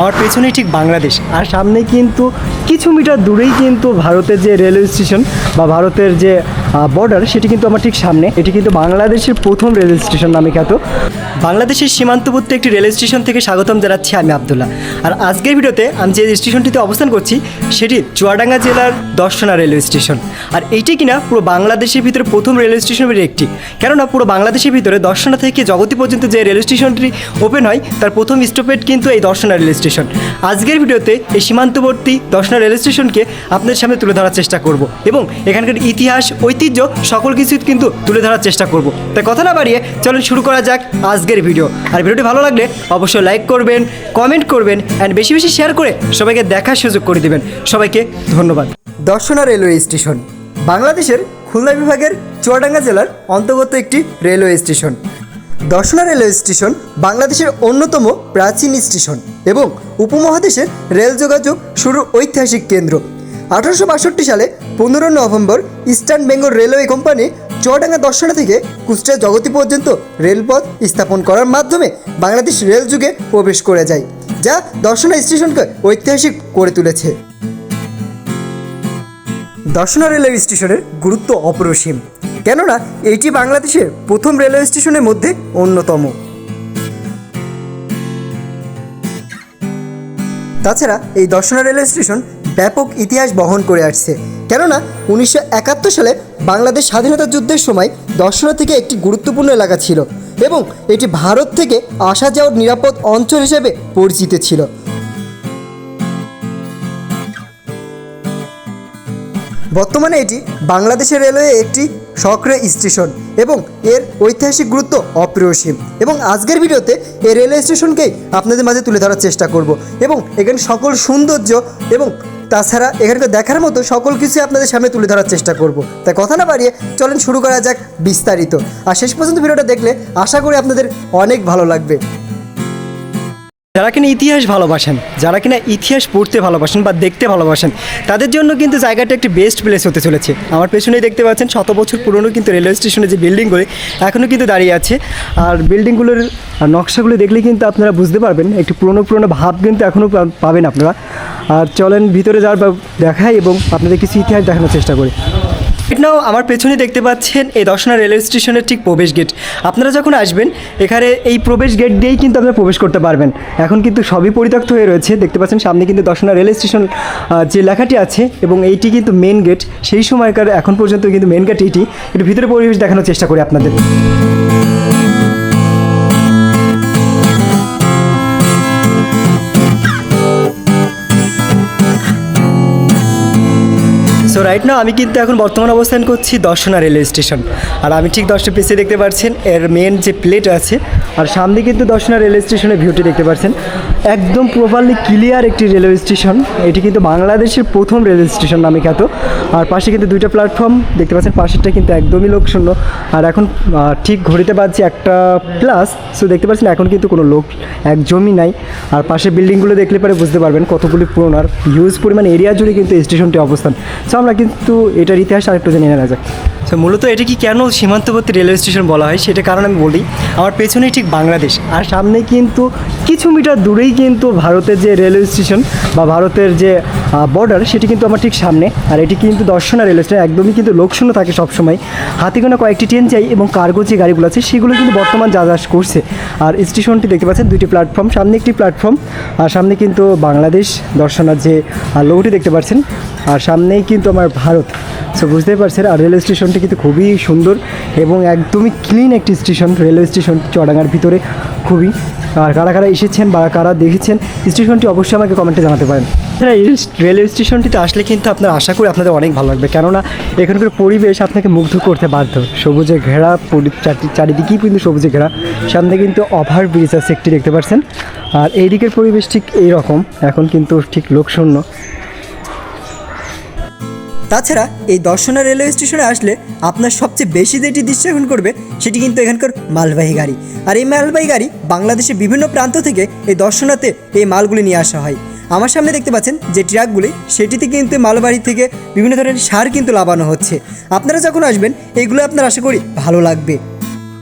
আমার পেছনেই ঠিক বাংলাদেশ। আর সামনে কিন্তু কিছু মিটার দূরেই কিন্তু ভারতের যে রেলওয়ে স্টেশন বা ভারতের যে বর্ডার সেটি কিন্তু আমার ঠিক সামনে। এটি কিন্তু বাংলাদেশের প্রথম রেল স্টেশন নামে খ্যাত। বাংলাদেশের সীমান্তবর্তী একটি রেল স্টেশন থেকে স্বাগতম জানাচ্ছি আমি আবদুল্লাহ। আর আজকের ভিডিওতে আমি যে স্টেশনটিতে অবস্থান করছি, সেটি চুয়াডাঙ্গা জেলার দর্শনা রেলওয়ে স্টেশন আর এইটি কিনা পুরো বাংলাদেশের ভিতরে প্রথম রেলওয়ে স্টেশনের একটি। কেননা পুরো বাংলাদেশের ভিতরে দর্শনা থেকে জগতী পর্যন্ত যে রেল স্টেশনটি ওপেন হয়, তার প্রথম স্টপেজ কিন্তু এই দর্শনা রেল স্টেশন আজকের ভিডিওতে এই সীমান্তবর্তী দর্শনা রেল স্টেশনকে আপনাদের সামনে তুলে ধরার চেষ্টা করব। এবং এখানকার ইতিহাস ঐতিহ্য, সকল কিছু কিন্তু তুলে ধরার চেষ্টা করব। তাই কথা না বাড়িয়ে চলুন শুরু করা যাক আজকের ভিডিও। আর ভিডিওটি ভালো লাগলে অবশ্যই লাইক করবেন কমেন্ট করবেন অ্যান্ড বেশি বেশি শেয়ার করে সবাইকে দেখার সুযোগ করে দিবেন। সবাইকে ধন্যবাদ। দর্শনা রেলওয়ে স্টেশন, বাংলাদেশের খুলনা বিভাগের চুয়াডাঙ্গা জেলার অন্তর্গত একটি railway station. Darshana railway station বাংলাদেশের অন্যতম প্রাচীন স্টেশন এবং উপমহাদেশের রেল যোগাযোগ শুরুর ঐতিহাসিক কেন্দ্র। আঠারোশো বাষট্টি সালে পনেরো November Eastern Bengal Railway Company Chuadanga Darshana থেকে কুষ্টিয়া জগতী পর্যন্ত রেলপথ স্থাপন করার মাধ্যমে বাংলাদেশ রেল যুগে প্রবেশ করে যায়, যা দর্শনা স্টেশনকে ঐতিহাসিক করে তুলেছে। দর্শনা রেলওয়ে স্টেশনের গুরুত্ব অপরিসীম, কেননা এটি বাংলাদেশের প্রথম রেলওয়ে স্টেশনের মধ্যে অন্যতম। তাছাড়া এই দর্শনা রেলওয়ে স্টেশন ব্যাপক ইতিহাস বহন করে আসছে। কেননা, উনিশশো একাত্তর সালে বাংলাদেশ স্বাধীনতা যুদ্ধের সময় দর্শনা থেকে একটি গুরুত্বপূর্ণ এলাকা ছিল এবং এটি ভারত থেকে আসা যাওয়ার নিরাপদ অঞ্চল হিসেবে পরিচিত ছিল। বর্তমানে এটি বাংলাদেশের রেলওয়ে একটি সক্রিয় স্টেশন এবং এর ঐতিহাসিক গুরুত্ব অপরিসীম এবং আজকের ভিডিওতে এই রেলওয়ে স্টেশনকেই আপনাদের মাঝে তুলে ধরার চেষ্টা করব এবং এখানে সকল সৌন্দর্য এবং তাছাড়া এখানকার দেখার মতো সকল কিছু আপনাদের সামনে তুলে ধরার চেষ্টা করব। তাই কথা না বাড়িয়ে চলেন শুরু করা যাক বিস্তারিত। আর শেষ পর্যন্ত ভিডিওটা দেখলে আশা করি আপনাদের অনেক ভালো লাগবে। যারা কিনা ইতিহাস ভালোবাসেন, যারা কিনা ইতিহাস পড়তে ভালোবাসেন বা দেখতে ভালোবাসেন, তাদের জন্য কিন্তু জায়গাটা একটি বেস্ট প্লেস হতে চলেছে। আমার পেছনেই দেখতে পাচ্ছেন শত বছর পুরনো কিন্তু রেলওয়ে স্টেশনে যে বিল্ডিংগুলি এখনও কিন্তু দাঁড়িয়ে আছে। আর বিল্ডিংগুলোর নকশাগুলো দেখলে কিন্তু আপনারা বুঝতে পারবেন, একটি পুরনো পুরনো ভাব কিন্তু এখনও পাবেন আপনারা। আর চলেন ভিতরে যাওয়ার দেখাই এবং আপনাদের কিছু ইতিহাস দেখানোর চেষ্টা করি। নাও আমার পেছনে দেখতে পাচ্ছেন এই দর্শনা রেলওয়ে স্টেশনের ঠিক প্রবেশ গেট আপনারা যখন আসবেন, এখানে এই প্রবেশ গেট দিয়েই কিন্তু আপনারা প্রবেশ করতে পারবেন। এখন কিন্তু সবই পরিত্যক্ত হয়ে রয়েছে। দেখতে পাচ্ছেন, সামনে কিন্তু দর্শনা রেলওয়ে স্টেশন যে লেখাটি আছে এবং এইটি কিন্তু মেন গেট সেই সময়কার এখন পর্যন্ত কিন্তু মেন গেট এইটি একটু ভিতরে পরিবেশ দেখানোর চেষ্টা করি আপনাদের। সো রাইট না আমি কিন্তু এখন বর্তমান অবস্থান করছি দর্শনা রেলওয়ে স্টেশন আর আমি ঠিক দশটা পেসে দেখতে পাচ্ছেন, এর মেন যে প্লেট আছে, আর সামনে কিন্তু দর্শনা রেলওয়ে স্টেশনের ভিউটি দেখতে পাচ্ছেন। একদম প্রপারলি ক্লিয়ার একটি রেলওয়ে স্টেশন এটি কিন্তু বাংলাদেশের প্রথম রেলওয়ে স্টেশন নামে খ্যাত। আর পাশে কিন্তু দুইটা প্ল্যাটফর্ম দেখতে পাচ্ছেন পাশেরটা কিন্তু একদমই লোকশূন্য। আর এখন ঠিক ঘড়িতে পাচ্ছি একটা প্লাস সো দেখতে পাচ্ছেন এখন কিন্তু কোনো লোক একদমই নাই। আর পাশে বিল্ডিংগুলো দেখলে পরে বুঝতে পারবেন কতগুলি পুরনো আর হিউজ পরিমাণ এরিয়া জুড়ে কিন্তু স্টেশনটি অবস্থান। সো আমরা কিন্তু এটার ইতিহাস আরেকটু জেনে নেওয়া যাক। সো মূলত এটা কি কেন সীমান্তবর্তী রেলওয়ে স্টেশন বলা হয় সেটা কারণ আমি বলি। আমার পেছনেই ঠিক বাংলাদেশ। আর সামনে কিন্তু কিছু মিটার দূরেই কিন্তু ভারতের যে রেলওয়ে স্টেশন বা ভারতের যে বর্ডার সেটি কিন্তু আমার ঠিক সামনে। আর এটি কিন্তু দর্শনা রেলওয়ে স্টেশন একদমই কিন্তু লোকশূন্য থাকে সবসময়। হাতে গোনা কয়েকটি ট্রেন চাই এবং কার্গো যে গাড়িগুলো আছে, সেগুলো কিন্তু বর্তমান যাতায়াত করছে। আর স্টেশনটি দেখতে পাচ্ছেন, দুইটি প্ল্যাটফর্ম সামনে একটি প্ল্যাটফর্ম আর সামনে কিন্তু বাংলাদেশ দর্শনার যে লোগোটি দেখতে পাচ্ছেন। আর সামনেই কিন্তু আমার ভারত। সো বুঝতেই পারছেন, আর রেলওয়ে স্টেশনটি কিন্তু খুবই সুন্দর এবং একদমই ক্লিন একটি স্টেশন রেলওয়ে স্টেশন চড়াঙ্গার ভিতরে খুবই। আর কারা কারা এসেছেন বা কারা দেখেছেন স্টেশনটি অবশ্যই আমাকে কমেন্টে জানাতে পারেন। হ্যাঁ এই রেলওয়ে স্টেশনটিতে আসলে কিন্তু আপনার আশা করি আপনাদের অনেক ভালো লাগবে। কেননা, এখানকার পরিবেশ আপনাকে মুগ্ধ করতে বাধ্য। সবুজে ঘেরা চারিদিকেই কিন্তু সবুজে ঘেরা। সামনে কিন্তু ওভার ব্রিজ আছে, একটি দেখতে পাচ্ছেন। আর এই দিকের পরিবেশ ঠিক এইরকম। এখন কিন্তু ঠিক লোকশূন্য। তাছাড়া এই দর্শনা রেলওয়ে স্টেশনে আসলে আপনার সবচেয়ে বেশি যেটি দৃশ্যগ্রহণ করবে, সেটি কিন্তু এখানকার মালবাহী গাড়ি। আর এই মালবাহী গাড়ি বাংলাদেশের বিভিন্ন প্রান্ত থেকে এই দর্শনাতে এই মালগুলি নিয়ে আসা হয়। আমার সামনে দেখতে পাচ্ছেন যে ট্রাকগুলি, সেটিতে কিন্তু মালবাড়ি থেকে বিভিন্ন ধরনের সার কিন্তু লাভানো হচ্ছে। আপনারা যখন আসবেন, এগুলো আপনার আশা করি ভালো লাগবে।